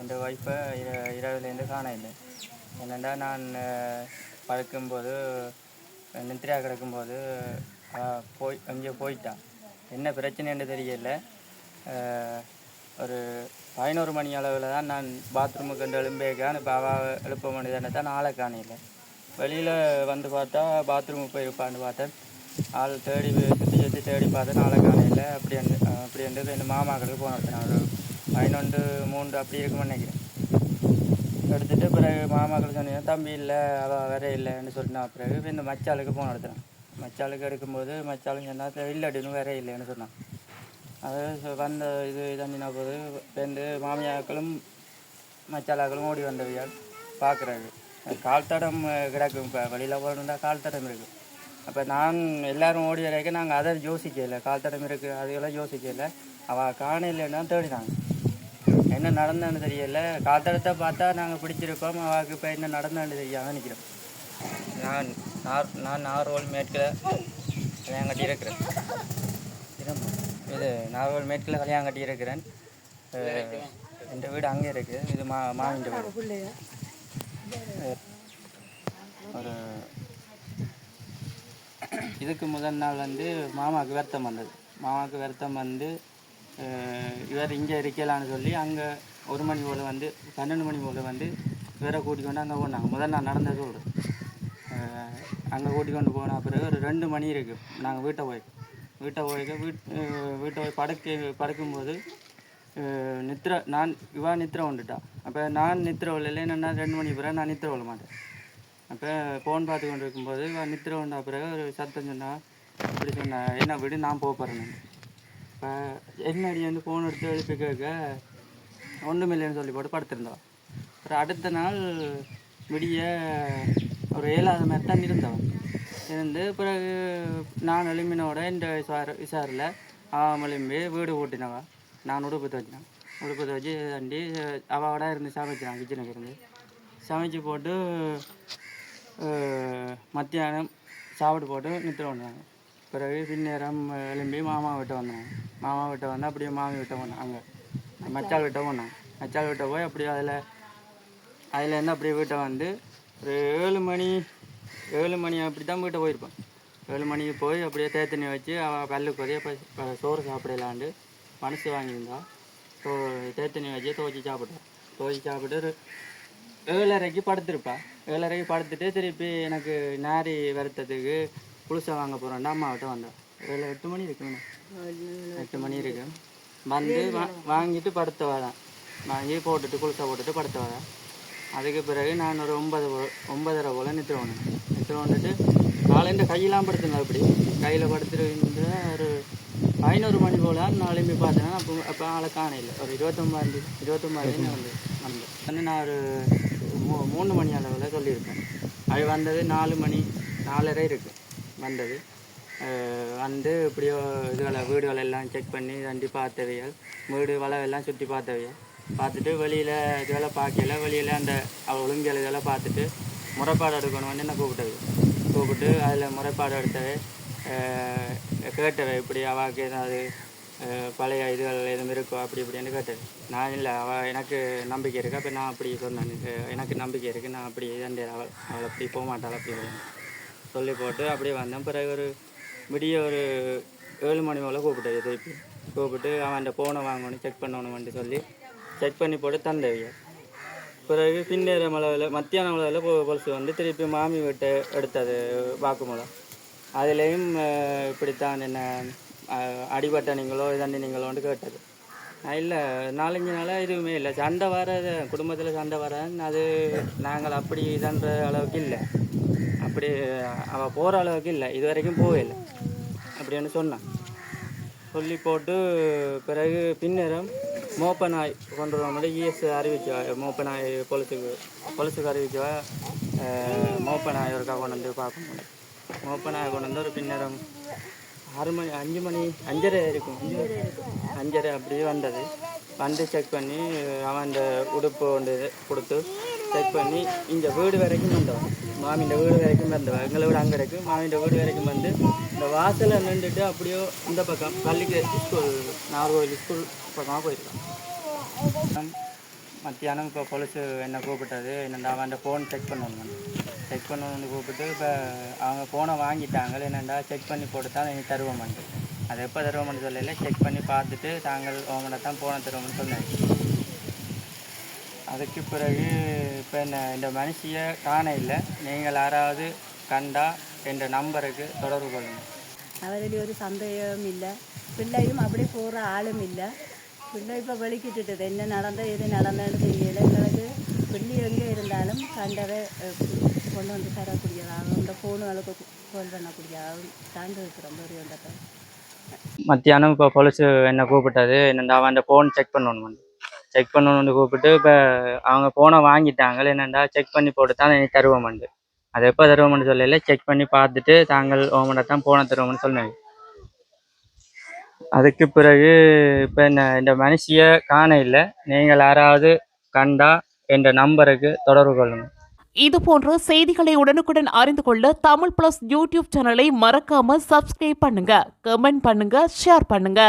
அந்த ஒய்ஃபை இரவுலேருந்து காண இல்லை என்னென்னா நான் பழக்கும்போது படுக்கும்போது கிடக்கும்போது போய் எங்கேயோ போயிட்டான். என்ன பிரச்சனைன்னு தெரியல. ஒரு பதினோரு மணி அளவில் தான் நான் பாத்ரூமுக்கு வந்து எழும்பேக்கான் இப்போ அவள் எழுப்ப வேண்டியதானே தான் ஆளை காணையில் வெளியில் வந்து பார்த்தா பாத்ரூமுக்கு போயிருப்பான்னு பார்த்தேன். ஆள் தேடி சுற்றி சுற்றி தேடி பார்த்தேன் ஆளை காணையில் அப்படி அப்படி இருந்தது என் மாமாக்களுக்கு போன ஒருத்தன் அவர் பதினொன்று மூன்று அப்படி இருக்கும்னு நினைக்கிறேன். எடுத்துட்டு பிறகு மாமாக்கள் சொன்னீங்க தம்பி இல்லை அவள் வேற இல்லைன்னு சொன்னான். பிறகு இந்த மச்சாளுக்கு போன எடுத்தேன். மச்சாளுக்கு எடுக்கும்போது மச்சாலும் சொன்னால் இல்லடின்னு வேற இல்லைன்னு சொன்னான். அது வந்த இது தண்ணினா போது ரெண்டு மாமியாக்களும் மச்சாலாக்களும் ஓடி வந்தவையால் பார்க்குறாரு கால் தடம் கிடக்கும் இப்போ வெளியில் போகணுன்னா கால் தடம் இருக்குது அப்போ நான் எல்லாரும் ஓடி வரைக்கும் நாங்கள் அதை யோசிக்கலை. கால் தடம் இருக்குது அதையெல்லாம் யோசிக்கலை. அவள் காண இல்லைன்னா தேடினாங்க. என்ன நடந்ததுன்னு தெரியல. கால் தடத்தை பார்த்தா நாங்கள் பிடிச்சிருக்கோம் அவளுக்கு இப்போ என்ன நடந்ததுன்னு தெரியாமல் நிற்கிறோம் நான் நார் நான் நார்வோல் மேற்கில் கல்யாணம் கட்டி இருக்கிறேன் இருமா. இது நார்வல் மேற்கில் கல்யாணம் கட்டி இருக்கிறேன் என் வீடு அங்கே இருக்குது இது மா மாவின் வீடு. ஒரு இதுக்கு முதல் நாள் வந்து மாமாவுக்கு வருத்தம் வந்தது. மாமாவுக்கு வருத்தம் வந்து இவர் இங்கே இருக்கலான்னு சொல்லி அங்கே ஒரு மணி போல் வந்து பன்னெண்டு மணி போல் வந்து இவரை கூட்டிக்கொண்டு அங்கே போனாங்க. முதல் நான் நடந்தது ஒரு. அங்கே கூட்டிக்கொண்டு போன பிறகு ஒரு ரெண்டு மணி இருக்குது நாங்கள் வீட்டை போய் வீட்டை போய்க்க வீட் வீட்டை போய் படுக்க படுக்கும்போது நித்திர நித்ர நான் இவா நித்திர வந்துட்டா அப்போ நான் நித்திர வரல என்னென்னா ரெண்டு மணி பிறகு நான் நித்திர விழ மாட்டேன். அப்போ ஃபோன் பார்த்து கொண்டு இருக்கும்போது இவன் நித்திர வந்த பிறகு ஒரு சத்தம் சொன்னா இப்படி சொன்னா என்ன வீடு நான் போக போகிறேன் என்னடி வந்து ஃபோன் எடுத்து எழுப்பி கேட்க? ஒன்றும் இல்லைன்னு சொல்லி போட்டு படுத்திருந்தா அப்புறம் அடுத்த நாள் விடிய ஒரு ஏழாவது மாதிரி தான் இருந்தவன் இருந்து பிறகு நான் எழும்பினோட இந்த விசார விசாரில் அவன் எழும்பி வீடு ஓட்டினவா நான் உடுப்பு துவச்சினேன் உடுப்பு துவச்சி தண்டி அவளோட இருந்து சமைச்சினான் கிச்சனுக்கு இருந்து. சமைச்சு போட்டு மத்தியானம் சாப்பிட்டு போட்டு நித்திர வந்தாங்க பிறகு பின்னேரம் எழும்பி மாமா வீட்டை வந்தோம். மாமா வீட்டை வந்து அப்படியே மாமி வீட்டை போனேன் அங்கே மச்சால் வீட்டை போனேன் மச்சால் வீட்டை போய் அப்படியே அதில் அதுலேருந்து அப்படியே வீட்டை வந்து ஒரு ஏழு மணி ஏழு மணி அப்படி தான் வீட்டை போயிருப்பேன் ஏழு மணிக்கு போய் அப்படியே தேத்தண்ணி வச்சு அவள் பல்லுக்கு வரைய சோறு சாப்பிடலான்ட்டு மனசு வாங்கியிருந்தா. ஸோ தேத்தண்ணி வச்சு துவச்சி சாப்பிட்டேன் துவச்சி சாப்பிட்டு ஒரு ஏழரைக்கு படுத்திருப்பா. ஏழரைக்கு படுத்துட்டு திருப்பி எனக்கு நாரி வருத்தத்துக்கு புதுசாக வாங்க போகிறேன்டா அம்மாவிட்ட வந்தேன் ஏழு எட்டு மணி இருக்குண்ணா எட்டு மணி இருக்கு. வந்து வா- வாங்கிட்டு படுத்தவா தான் வாங்கி போட்டுட்டு குளிசா போட்டுட்டு படுத்தவா தான் அதுக்கு பிறகு நான் ஒரு ஒன்பது ஒன்பதரை போல் நித்திர வந்தேன் நித்திர வந்துட்டு காலையில் கையெல்லாம் படுத்துங்க அப்படி. கையில் படுத்துட்டு ஒரு ஐநூறு மணி போல் எழுப்பி பார்த்தேன்னா அப்போ அப்போ ஆளை காணையில் ஒரு இருபத்தொம்பது இருபத்தொம்பது வந்து வந்தேன். வந்து நான் ஒரு மூ மூணு மணி அளவில் சொல்லியிருப்பேன் அது வந்தது நாலு மணி நாலரை இருக்கு. வந்தது. வந்து இப்படியோ இதுகளை வீடுகள் எல்லாம் செக் பண்ணி தண்டி பார்த்தவையல் வீடு வளவெல்லாம் சுற்றி பார்த்தவையல் பார்த்துட்டு வெளியில் இதுகளை பார்க்கல வெளியில் அந்த அவள் ஒழுங்கல் இதெல்லாம் பார்த்துட்டு முறைப்பாடு எடுக்கணும் வந்து என்ன கூப்பிட்டது. கூப்பிட்டு அதில் முறைப்பாடு எடுத்தவை கேட்டவை இப்படி அவாக்கு ஏதாவது பழைய இதுகள் எதுவும் இருக்கோ அப்படி இப்படின்னு கேட்டது. நான் இல்லை அவள் எனக்கு நம்பிக்கை இருக்கு? அப்போ நான் அப்படி சொன்னேன். எனக்கு நம்பிக்கை இருக்குது நான் அப்படி இதண்டே அவள் அவள் அப்படி போக மாட்டாள் அப்படி சொல்லி போட்டு அப்படியே வந்தேன். பிறகு ஒரு விடிய ஒரு ஏழு மணி போல் கூப்பிட்டு திருப்பி. கூப்பிட்டு அவன்கிட்ட ஃபோனை வாங்கணும் செக் பண்ணணும்னு சொல்லி செக் பண்ணி போட்டு தந்தவிய பிறகு பின்னேற அளவில் மத்தியான அளவில் பொலிசு வந்து திருப்பி மாமி விட்டு எடுத்தது வாக்குமூலம். அதுலேயும் இப்படித்தான் என்ன அடிபட்ட நீங்களோ இதாண்டி நீங்களோன்னு கேட்டது இல்லை நாலஞ்சு நாளாக எதுவுமே இல்லை. சண்டை வராது குடும்பத்தில் சண்டை வராது அது நாங்கள் அப்படி இதுன்ற அளவுக்கு இல்லை. அப்படி அவள் போகிற அளவுக்கு இல்லை. இது வரைக்கும் போகவே இல்லை. அப்படின்னு சொன்னான் சொல்லி போட்டு பிறகு பின்னரும் மோப்ப நாய் கொண்டு வர மாதிரி இஎஸ் அறிவிச்சா மோப்ப நாய் பொலிசுக்கு பொலிசுக்கு அறிவிச்சவா மோப்ப நாய் ஒருக்கா கொண்டு வந்து பார்க்க முடியும் மோப்ப நாய் கொண்டு வந்து ஒரு பின்னரம் ஆறு மணி அஞ்சு மணி அஞ்சரை இருக்கும். அஞ்சரை அப்படியே வந்தது. வந்து செக் பண்ணி அவன் அந்த உடுப்பு கொண்டு கொடுத்து செக் பண்ணி இந்த வீடு வரைக்கும் வந்தவன் மாமியின் வீடு வரைக்கும் வந்து எங்களை வீடு அங்கே இருக்குது மாமியின் வீடு வரைக்கும் வந்து இந்த வாசலில் நின்றுட்டு அப்படியோ இந்த பக்கம் பள்ளிக்கு ஸ்கூல் நாகர்கோவில் ஸ்கூல் பக்கமாக போயிருக்கோம் மத்தியானம் இப்போ பொலிசு என்னை கூப்பிட்டது? என்னென்னா அவன் ஃபோன் செக் பண்ணணும். செக் பண்ணணும்னு கூப்பிட்டு இப்போ அவங்க ஃபோனை வாங்கிட்டாங்க என்னென்னா செக் பண்ணி போட்டு தான் எனக்கு தருவோம்ட்டு அது எப்போ தருவோம்னு சொல்லல. செக் பண்ணி பார்த்துட்டு தாங்கள் உங்களை தான் ஃபோனை தருவோம்னு சொன்னாங்க. அதுக்கு பிறகு இப்போ என்ன இந்த மனுஷியை காண இல்லை. நீங்கள் யாராவது கண்டா என்ற நம்பருக்கு தொடர்பு கொள்ளுங்கள். அவரில் ஒரு சந்தேகமும் இல்லை. பிள்ளையும் அப்படி போகிற ஆளும் இல்லை. பிள்ளை இப்போ வெளிக்கிட்டுட்டது. என்ன நடந்தது எது நடந்ததுன்னு தெரியல. எங்களுக்கு பிள்ளை எங்கே இருந்தாலும் கண்டவை கொண்டு வந்து தரக்கூடியதாகவும் இந்த ஃபோனுகளுக்கு கால் பண்ணக்கூடியதாகவும் தாண்டி இருக்கிறோம் பெரியவங்கிட்ட மத்தியானம் இப்போ பொலிசு என்னை கூப்பிட்டது? என்னென்னா அவன் ஃபோன் செக் பண்ணணும்? செக் பண்ணணும்னு கூப்பிட்டு இப்போ அவங்க ஃபோனை வாங்கிட்டாங்க என்னண்டா செக் பண்ணி போட்டு தான் எனக்கு தருவோம்ண்டு அது எப்போ தருவோம்னு சொல்லல செக் பண்ணி பார்த்துட்டு தாங்கள் உங்கள்கிட்ட தான் ஃபோனை தருவோம்னு சொன்னாங்க. அதுக்கு பிறகு இப்போ என்ன இந்த மனுஷியை காண இல்லை. நீங்கள் யாராவது கண்டா என்ற நம்பருக்கு தொடர்பு கொள்ளுங்கள். இது போன்ற செய்திகளை உடனுக்குடன் அறிந்து கொள்ள தமிழ் பிளஸ் யூடியூப் சேனலை மறக்காம சப்ஸ்கிரைப் பண்ணுங்க கமெண்ட் பண்ணுங்க ஷேர் பண்ணுங்க.